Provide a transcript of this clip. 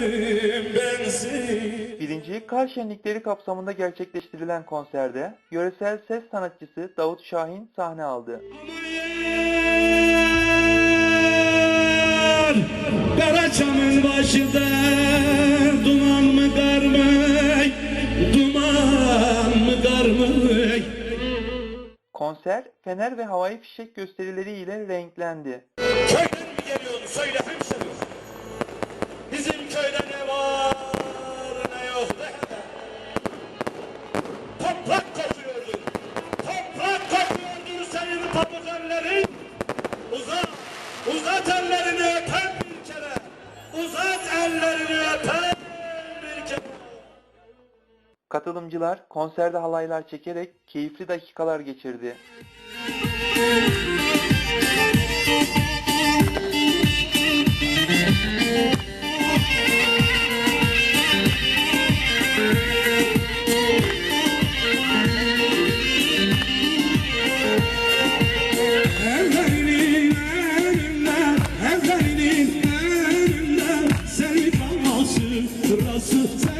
Gözlerim bensiz Birinci kar şenlikleri kapsamında gerçekleştirilen konserde yöresel ses sanatçısı Davut Şahin sahne aldı. Karaçamın başında duman mı karmay Duman mı karmay Konser fener ve havai fişek gösterileriyle renklendi. Köyden mi geliyorsun söyle Toprak kokuyordur Toprak kokuyordur senin pamuk ellerin Uzat, uzat ellerini öpen bir kere. Uzat ellerini öpen bir kere. Katılımcılar konserde halaylar çekerek keyifli dakikalar geçirdi. Evlerinin Just